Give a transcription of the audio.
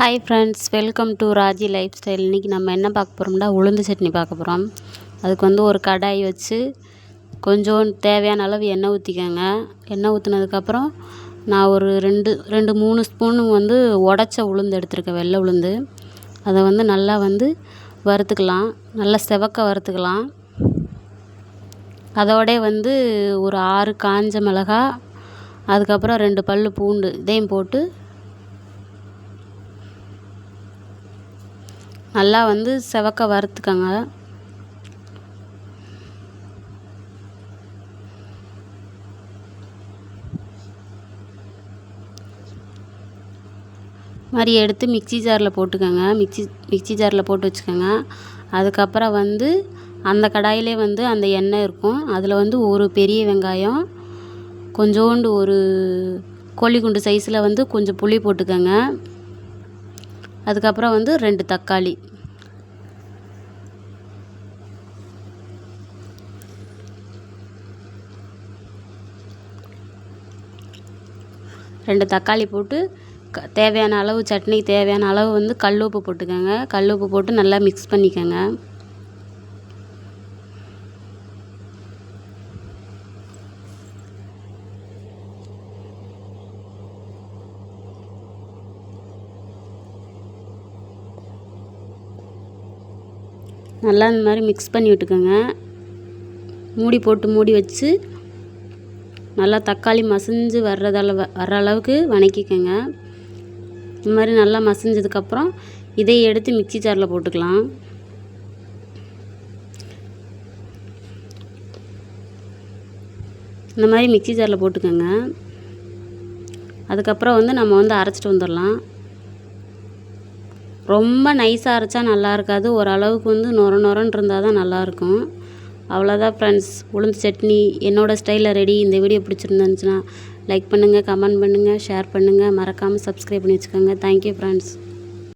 Hi friends welcome to Raji lifestyle இன்றைக்கி நம்ம என்ன பார்க்க போகிறோம்னா உளுந்து சட்னி பார்க்க போகிறோம் அதுக்கு வந்து ஒரு கடாய் வச்சு கொஞ்சோண்டு தேவையான அளவு எண்ணெய் ஊற்றிக்கோங்க எண்ணெய் ஊற்றுனதுக்கப்புறம் நான் ஒரு ரெண்டு ரெண்டு மூணு ஸ்பூன் வந்து உடச்ச உளுந்து எடுத்துருக்கேன் வெள்ளை உளுந்து. அதை வந்து நல்லா வந்து வறுத்துக்கலாம். நல்லா செவக்க வறுத்துக்கலாம். அதோடே வந்து ஒரு ஆறு காஞ்ச மிளகா அதுக்கப்புறம் ரெண்டு பல் பூண்டு இதையும் போட்டு நல்லா வந்து செவக்க வறுத்துக்கோங்க. மாதிரி எடுத்து மிக்சி ஜாரில் போட்டுக்கோங்க. மிக்சி மிக்சி ஜாரில் போட்டு வச்சுக்கோங்க. அதுக்கப்புறம் வந்து அந்த கடாயிலே வந்து அந்த எண்ணெய் இருக்கும். அதில் வந்து ஒரு பெரிய வெங்காயம் கொஞ்சோண்டு ஒரு கோழிக்குண்டு சைஸில் வந்து கொஞ்சம் புளி போட்டுக்கோங்க. அதுக்கப்புறம் வந்து ரெண்டு தக்காளி. ரெண்டு தக்காளி போட்டு க தேவையான அளவு சட்னிக்கு தேவையான அளவு வந்து கல் உப்பு போட்டுக்கோங்க. கல் உப்பு போட்டு நல்லா மிக்ஸ் பண்ணிக்கோங்க. நல்லா இந்த மாதிரி மிக்ஸ் பண்ணி விட்டுக்கோங்க. மூடி போட்டு மூடி வச்சு நல்லா தக்காளி மசிஞ்சு வர்றதளவு வர்ற அளவுக்கு வணக்கிக்கோங்க. இந்த மாதிரி நல்லா மசிஞ்சதுக்கப்புறம் இதை எடுத்து மிக்சி ஜாரில் போட்டுக்கலாம். இந்த மாதிரி மிக்சி ஜாரில் போட்டுக்கோங்க. அதுக்கப்புறம் வந்து நம்ம வந்து அரைச்சிட்டு வந்துடலாம். ரொம்ப நைஸாக அரைச்சா நல்லா இருக்காது. ஓரளவுக்கு வந்து நொர நொரன்னு இருந்தால் தான் நல்லாயிருக்கும் அவ்வளோதான் ஃப்ரெண்ட்ஸ் உளுந்து சட்னி என்னோடய ஸ்டைலில் ரெடி இந்த வீடியோ பிடிச்சிருந்துச்சுன்னா லைக் பண்ணுங்கள் கமெண்ட் பண்ணுங்கள் ஷேர் பண்ணுங்கள் மறக்காமல் சப்ஸ்கிரைப் பண்ணி வச்சுக்கோங்க. Thank you friends